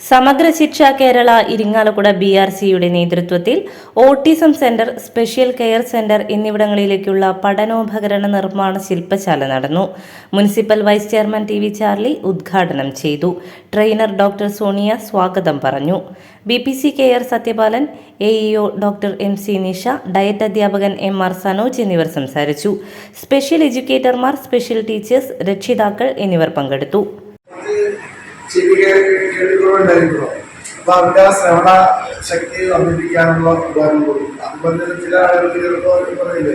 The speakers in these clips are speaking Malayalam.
സമഗ്ര ശിക്ഷ കേരള ഇരിങ്ങാലക്കുട ബി ആർ സിയുടെ നേതൃത്വത്തിൽ autism centre special care centre എന്നിവിടങ്ങളിലേക്കുള്ള പഠനോപകരണ നിർമ്മാണ ശില്പശാല നടന്നു. Municipal vice chairman T V Charlie ഉദ്ഘാടനം ചെയ്തു. ട്രെയിനർ ഡോക്ടർ സോണിയ സ്വാഗതം പറഞ്ഞു. B P C care Sathyapalan A E O doctor M C Nisha diet അധ്യാപകൻ എം ആർ സനോജ് എന്നിവർ സംസാരിച്ചു. സ്പെഷ്യൽ എഡ്യൂക്കേറ്റർമാർ സ്പെഷ്യൽ ടീച്ചേഴ്സ് രക്ഷിതാക്കൾ എന്നിവർ പങ്കെടുത്തു. ചെവി അപ്പൊ അവരുടെ ആ ശ്രവണ ശക്തി വർദ്ധിപ്പിക്കാനുള്ള ഉപകാരം കൊടുക്കും. അതുപോലെ തന്നെ ചില ആളുകൾക്ക് ചിലപ്പോൾ പറയില്ലേ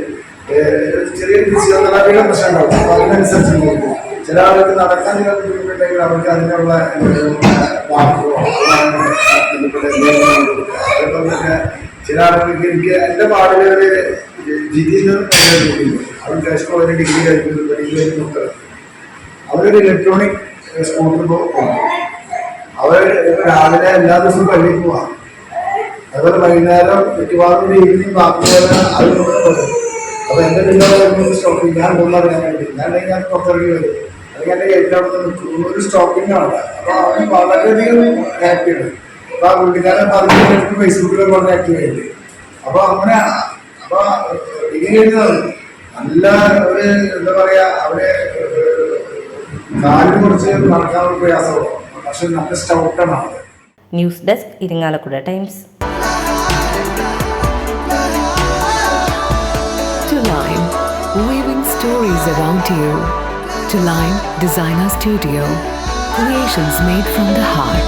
ചെറിയ ഫിസിയോതെറാപ്പിയുടെ പ്രശ്നം ഉണ്ടാവും അപ്പൊ അതിനനുസരിച്ച് നോക്കും. ചില ആളുകൾക്ക് നടക്കാൻ ചില ബുദ്ധിമുട്ടുണ്ടെങ്കിൽ അവർക്ക് അതിനുള്ള. അതേപോലെ ചില ആളുകൾക്ക് എനിക്ക് എന്റെ പാടിൽ ഒരു ജിതിന്ന് അവർക്ക് ഒരു ഡിഗ്രി കഴിക്കുന്നുണ്ട് അവരൊരു ഇലക്ട്രോണിക് സ്കൂട്ടർ പോകും അവർ രാവിലെ എല്ലാ ദിവസവും പള്ളിയിൽ പോവാം. അതുപോലെ വൈകുന്നേരം മിക്കവാറും ഈവനിങ് ബാക്കിയുള്ള അത് അപ്പൊ എന്റെ വീട്ടിൽ സ്റ്റോപ്പിംഗ് ഞാൻ പോകുന്നറിയാൻ വേണ്ടി. ഞാൻ ഞാൻ പുറത്തിറങ്ങി വരും. അല്ലെങ്കിൽ എന്റെ ഏറ്റവും ഒരു സ്റ്റോപ്പിംഗ് ആണ് അപ്പൊ അവൻ വളരെയധികം ഹാപ്പിയാണ് അപ്പൊ ആ വീട്ടുകാരൻ പറഞ്ഞു ഫേസ്ബുക്കിലൊക്കെ വളരെ ആക്റ്റീവ് ആയിട്ട് അപ്പൊ അങ്ങനെ അപ്പൊ ഇങ്ങനെ നല്ല ഒരു എന്താ പറയാ അവരെ കാലിന് കുറച്ച് നടക്കാനുള്ള പ്രയാസമുള്ളൂ പക്ഷെ നല്ല സ്റ്റൗട്ടാണ് ആൾ news desk Irinjalakuda times To Lime, weaving stories around you. To Lime Designer Studio, creations made from the heart.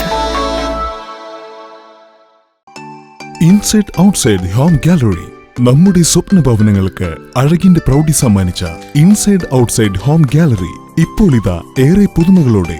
Inside outside home gallery നമ്മുടെ സ്വപ്ന ഭവനങ്ങൾക്ക് അഴകിന്റെ പ്രൗഢി സമ്മാനിച്ച ഇൻസൈഡ് ഔട്ട്സൈഡ് ഹോം ഗാലറി ഇപ്പോൾ ഇതാ ഏറെ പുതുമകളോടെ.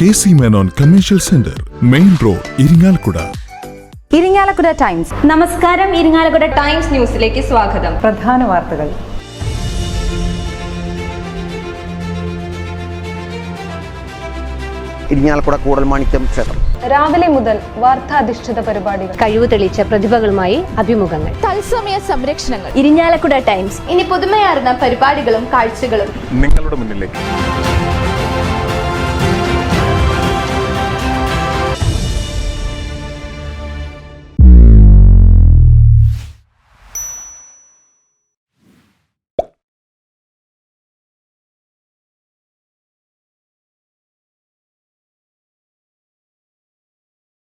K C Menon commercial centre main road Irinjalakuda. Irinjalakuda times. നമസ്കാരം ഇരിങ്ങാലക്കുട ടൈംസ് ന്യൂസിലേക്ക് സ്വാഗതം. പ്രധാന വാർത്തകൾ. ഇരിങ്ങാലക്കുട കൂടൽമാണിക്യം ക്ഷേത്രം. രാവിലെ മുതൽ വാർത്താധിഷ്ഠിത പരിപാടികൾ. കഴിവ് തെളിയിച്ച പ്രതിഭകളുമായി അഭിമുഖങ്ങൾ. തത്സമയ സംരക്ഷണങ്ങൾ. ഇരിഞ്ഞാലക്കുട ടൈംസ്. ഇനി പുതുമയാർന്ന പരിപാടികളും കാഴ്ചകളും. നിങ്ങളുടെ മുന്നിലേക്ക്.